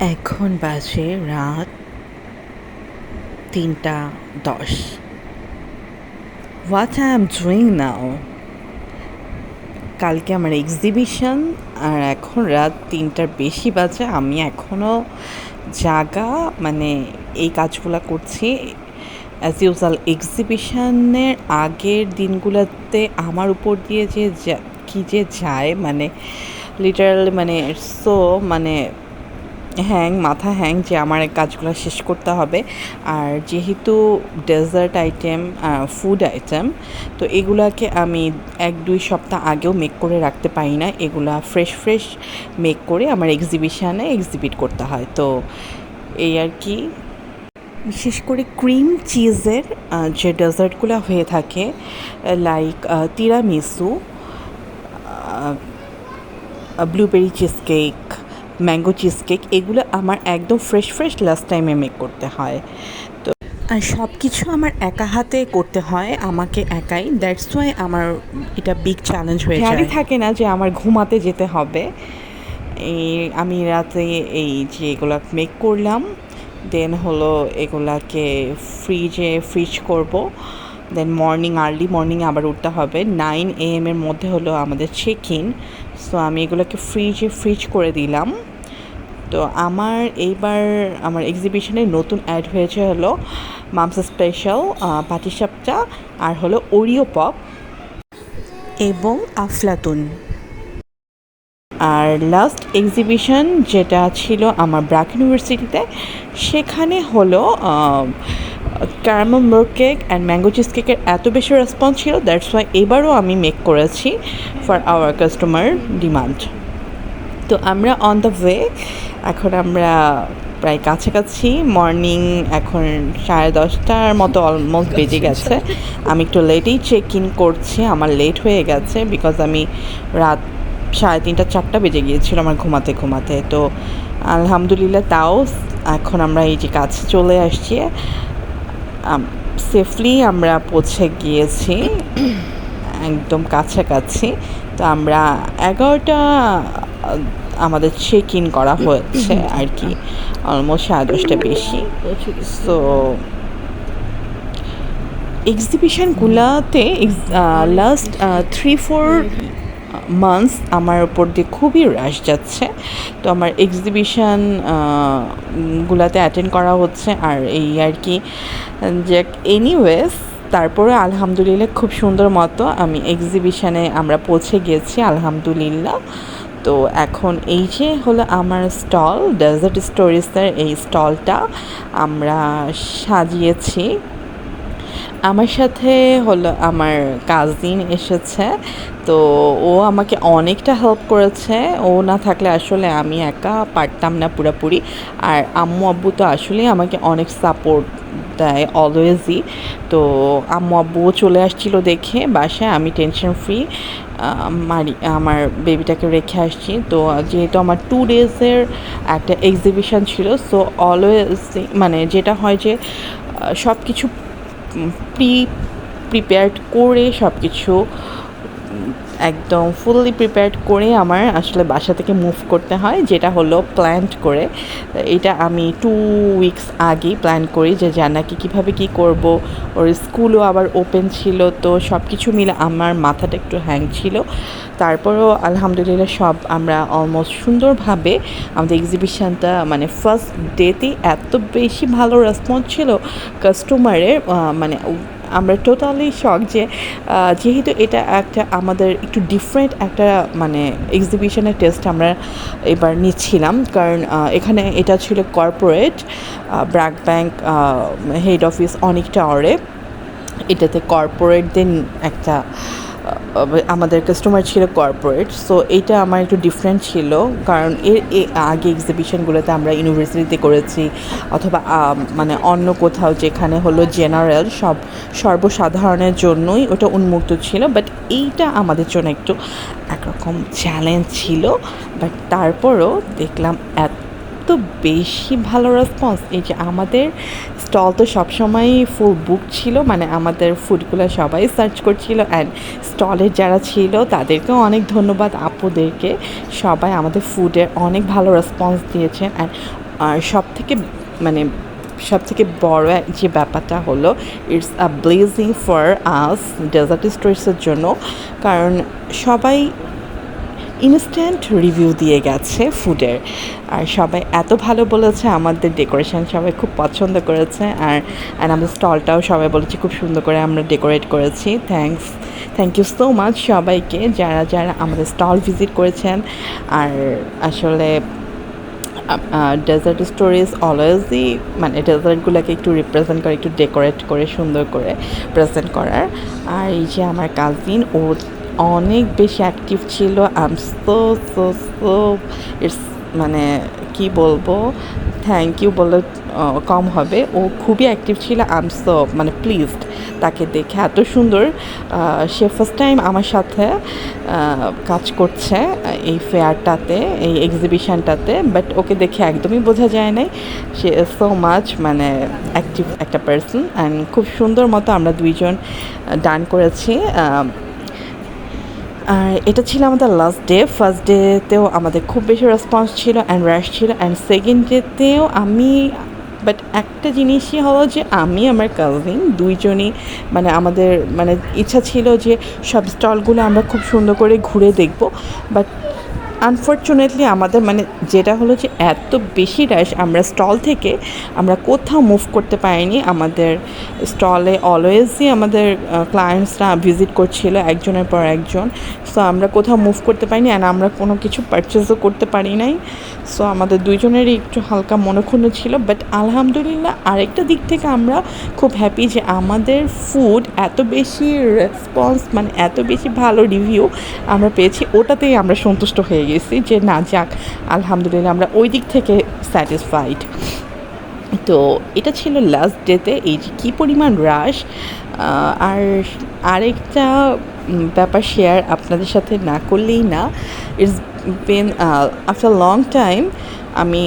এখন বাজে রাত তিনটা দশ। What I am doing now কালকে আমার এক্সিবিশন আর এখন রাত তিনটার বেশি বাজে। আমি এখনও জাগা মানে এই কাজগুলো করছি। অ্যাজ ইউজাল এক্সিবিশনের আগের দিনগুলোতে আমার উপর দিয়ে যে যা- কি যে যায় মানে লিটারালি মানে সো মানে হ্যাং মাথা হ্যাং যে আমার কাজগুলো শেষ করতে হবে। আর যেহেতু ডেজার্ট আইটেম ফুড আইটেম তো এগুলাকে আমি এক দুই সপ্তাহ আগেও মেক করে রাখতে পারি না। এগুলা ফ্রেশ ফ্রেশ মেক করে আমার এক্সিবিশানে এক্সিবিট করতে হয়। তো এই আর কি। বিশেষ করে ক্রিম চিজের যে ডেজার্টগুলো হয়ে থাকে like tiramisu blueberry cheesecake mango cheesecake এগুলো আমার একদম ফ্রেশ ফ্রেশ লাস্ট টাইমে মেক করতে হয়। তো আর সব কিছু আমার একা হাতে করতে হয় আমাকে একাই। দ্যাটস ওয়াই আমার এটা বিগ চ্যালেঞ্জ হয়ে যায়। থাকে না যে আমার ঘুমাতে যেতে হবে। এই আমি রাতে এই যে এগুলো মেক করলাম দেন হলো এগুলাকে ফ্রিজে ফ্রিজ করব। দেন মর্নিং আর্লি মর্নিং আবার উঠতে হবে। নাইন এ এর মধ্যে হলো আমাদের চেক ইন সো আমি এগুলোকে ফ্রিজে ফ্রিজ করে দিলাম। তো আমার এইবার আমার এক্সিবিশনে নতুন অ্যাড হয়েছে হলো মামসা স্পেশাল পাটিসাপটা আর হলো ওরিও পপ এবং আফলাতুন। আর লাস্ট এক্সিবিশন যেটা ছিল আমার ব্রাক ইউনিভার্সিটিতে সেখানে হলো caramel milk cake and mango cheese কেকের এত বেশি রেসপন্স ছিল দ্যাটস ওয়াই এবারও আমি মেক করেছি ফর আওয়ার কাস্টমার ডিমান্ড তো আমরা অন দ্য ওয়ে এখন আমরা প্রায় কাছাকাছি। মর্নিং এখন সাড়ে দশটার মতো অলমোস্ট বেজে গেছে। আমি একটু লেটেই চেক ইন করছি, আমার লেট হয়ে গেছে বিকজ আমি রাত সাড়ে তিনটা, চারটা বেজে গিয়েছিল আমার ঘুমাতে ঘুমাতে। তো আলহামদুলিল্লাহ তাও এখন আমরা এই যে কাছে চলে আসছি সেফলি আমরা পৌঁছে গিয়েছি, একদম কাছাকাছি। তো আমরা এগারোটা আমাদের চেক ইন করা হয়েছে আর কি অলমোস্ট সাড়ে দশটা বেশি। সো এক্সিবিশনগুলোতে লাস্ট থ্রি ফোর মান্থস আমার উপর দিয়ে খুবই রাশ যাচ্ছে। তো আমার এক্সিবিশন গুলাতে অ্যাটেন্ড করা হচ্ছে। আর এই আর কি যে এনিওয়েজ তারপরে আলহামদুলিল্লাহ খুব সুন্দর মতো আমি এক্সিবিশানে আমরা পৌঁছে গেছি, আলহামদুলিল্লাহ। তো এখন এই যে হলো আমার স্টল ডেজার্ট স্টোরিজের এই স্টলটা আমরা সাজিয়েছি। আমার সাথে হলো আমার কাজিন এসেছে তো ও আমাকে অনেকটা হেল্প করেছে। ও না থাকলে আসলে আমি একা পারতাম না পুরোপুরি। আর আম্মু আব্বু তো আসলেই আমাকে অনেক সাপোর্ট দেয় অলওয়েজই তো আম্মু আব্বুও চলে আসছিল দেখে বাসায়, আমি টেনশন ফ্রি মারি, আমার বেবিটাকে রেখে আসছি। তো যেহেতু আমার টু ডেজের একটা এক্সিবিশন ছিল সো অলওয়েজ মানে যেটা হয় যে সব কিছু প্রি প্রিপেয়ার্ড করে সব কিছু একদম ফুললি প্রিপেয়ার্ড করে আমার আসলে বাসা থেকে মুভ করতে হয়, যেটা হলো প্ল্যান্ট করে। এটা আমি টু উইকস আগেই প্ল্যান করি যে জানাকি কীভাবে কী করব। ওর স্কুলও আবার ওপেন ছিল, তো সব কিছু মিলে আমার মাথাটা একটু হ্যাং ছিল। তারপরও আলহামদুলিল্লাহ সব আমরা অলমোস্ট সুন্দরভাবে আমাদের এক্সিবিশনটা মানে ফার্স্ট ডেতেই এত বেশি ভালো রেসপন্স ছিল কাস্টমারের মানে আমরা টোটালি শখ যে যেহেতু এটা একটা আমাদের একটু ডিফারেন্ট একটা মানে এক্সিবিশনের টেস্ট আমরা এবার নিচ্ছিলাম। কারণ এখানে এটা ছিল corporate BRAC bank head office অনেক টাওয়ারে এটাতে কর্পোরেটদের একটা আমাদের কাস্টমার ছিল কর্পোরেট সো এইটা আমার একটু ডিফারেন্ট ছিল, কারণ এর আগে এক্সিবিশনগুলোতে আমরা ইউনিভার্সিটিতে করেছি, অথবা মানে অন্য কোথাও যেখানে হলো জেনারেল সব সর্বসাধারণের জন্যই ওটা উন্মুক্ত ছিল বাট এইটা আমাদের জন্য একটু একরকম চ্যালেঞ্জ ছিল বাট তারপরও দেখলাম এত এত বেশি ভালো রেসপন্স এই যে আমাদের স্টল তো সবসময়ই ফুল বুক ছিল মানে আমাদের ফুডগুলো সবাই সার্চ করছিল অ্যান্ড স্টলের যারা ছিল তাদেরকেও অনেক ধন্যবাদ আপুদেরকে। সবাই আমাদের ফুডের অনেক ভালো রেসপন্স দিয়েছেন অ্যান্ড সব থেকে মানে সব থেকে বড় যে ব্যাপারটা হলো it's a blessing for us dessert স্টোরিসের জন্য। কারণ সবাই ইনস্ট্যান্ট রিভিউ দিয়ে গেছে ফুডের আর সবাই এত ভালো বলেছে, আমাদের ডেকোরেশন সবাই খুব পছন্দ করেছে। আর আর আমাদের স্টলটাও সবাই বলেছে খুব সুন্দর করে আমরা ডেকোরেট করেছি। Thanks thank you so much সবাইকে, যারা যারা আমাদের স্টল ভিজিট করেছেন। আর আসলে ডেজার্ট স্টোরিজ অলওয়েজই মানে ডেজার্টগুলোকে একটু রিপ্রেজেন্ট করে, একটু ডেকোরেট করে, সুন্দর করে প্রেজেন্ট করার। আর এই যে আমার কাজিন ও অনেক বেশি অ্যাক্টিভ ছিল। Um so so so it's মানে কি বলব? থ্যাংক ইউ বলে কম হবে। ও খুবই অ্যাক্টিভ ছিল। আম সো মানে প্লিজড তাকে দেখে। এত সুন্দর সে ফার্স্ট টাইম আমার সাথে কাজ করছে এই ফেয়ারটাতে এই এক্সিবিশনটাতে বাট ওকে দেখে একদমই বোঝা যায় নাই। সে সো মাচ মানে অ্যাক্টিভ একটা পার্সন অ্যান্ড খুব সুন্দর মতো আমরা দুইজন ডান করেছি। আর এটা ছিল আমাদের লাস্ট ডে ফার্স্ট ডেতেও আমাদের খুব বেশি রেসপন্স ছিল অ্যান্ড র্যাশ ছিল অ্যান্ড সেকেন্ড ডেতেও আমি বাট একটা জিনিসই হলো যে আমি, আমার কাজিন দুইজনই মানে আমাদের মানে ইচ্ছা ছিল যে সব স্টলগুলো আমরা খুব সুন্দর করে ঘুরে দেখব বাট আনফর্চুনেটলি আমাদের মানে যেটা হলো যে এত বেশি রাশ আমরা স্টল থেকে আমরা কোথাও মুভ করতে পারিনি। আমাদের স্টলে অলওয়েজই আমাদের ক্লায়েন্টসরা ভিজিট করছিল একজনের পর একজন। সো আমরা কোথাও মুভ করতে পারিনি অ্যান্ড আমরা কোনো কিছু পারচেসও করতে পারি নাই। সো আমাদের দুইজনেরই একটু হালকা মনক্ষুণ্ণ ছিল বাট আলহামদুলিল্লাহ আরেকটা দিক থেকে আমরা খুব হ্যাপি যে আমাদের ফুড এত বেশি রেসপন্স মানে এত বেশি ভালো রিভিউ আমরা পেয়েছি, ওটাতেই আমরা সন্তুষ্ট হয়ে গেছি যে না যাক, আলহামদুলিল্লাহ আমরা ওই দিক থেকে স্যাটিসফাইড তো এটা ছিল লাস্ট ডেতে এই যে কী পরিমাণ রাশ আর আরেকটা ব্যাপার শেয়ার আপনাদের সাথে না করলেই না it's been after long time আমি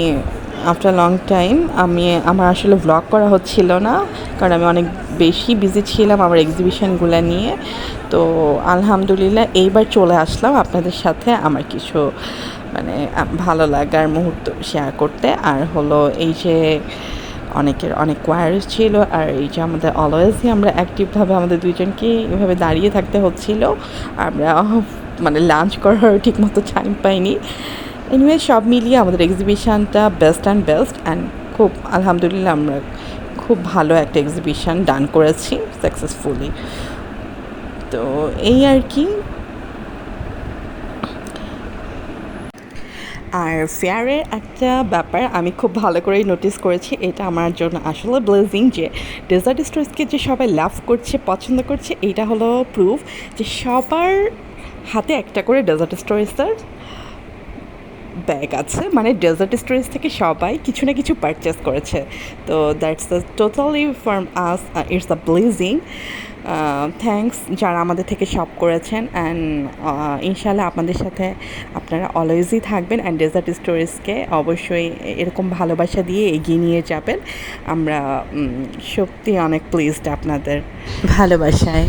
আফটার লং টাইম আমি, আমার আসলে ব্লগ করা হচ্ছিল না, কারণ আমি অনেক বেশি বিজি ছিলাম আমার এক্সিবিশনগুলো নিয়ে। তো আলহামদুলিল্লাহ এইবার চলে আসলাম আপনাদের সাথে আমার কিছু মানে ভালো লাগার মুহূর্ত শেয়ার করতে। আর হলো এই যে অনেকের, অনেক কোয়ারিজ ছিল আর এই যে আমাদের অলওয়েজই আমরা অ্যাক্টিভভাবে আমাদের দুইজনকে এভাবে দাঁড়িয়ে থাকতে হচ্ছিল। আমরা মানে লাঞ্চ করার ঠিক মতো টাইম পাইনি। এনিওয়ে সব মিলিয়ে আমাদের এক্সিবিশানটা বেস্ট অ্যান্ড বেস্ট অ্যান্ড খুব, আলহামদুলিল্লাহ আমরা খুব ভালো একটা এক্সিবিশন ডান করেছি সাকসেসফুলি তো এই আর কি। আর ফেয়ারের একটা ব্যাপার আমি খুব ভালো করেই নোটিস করেছি, এটা আমার জন্য আসলে ব্লেজিং যে ডেজার্ট স্টোর্সকে যে সবাই লাভ করছে, পছন্দ করছে, এটা হলো প্রুফ যে সবার হাতে একটা করে ডেজার্ট স্টোরেজের ব্যাগ আছে মানে ডেজার্ট স্টোরেজ থেকে সবাই কিছু না কিছু পারচেস করেছে। তো that's the totally from us it's a blessing thanks যারা আমাদের থেকে শপ করেছেন অ্যান্ড ইনশাল্লাহ আপনাদের সাথে আপনারা অলওয়েজই থাকবেন অ্যান্ড ডেজার্ট স্টোরেজকে অবশ্যই এরকম ভালোবাসা দিয়ে এগিয়ে নিয়ে যাবেন। আমরা সত্যি অনেক প্লিজড আপনাদের ভালোবাসায়।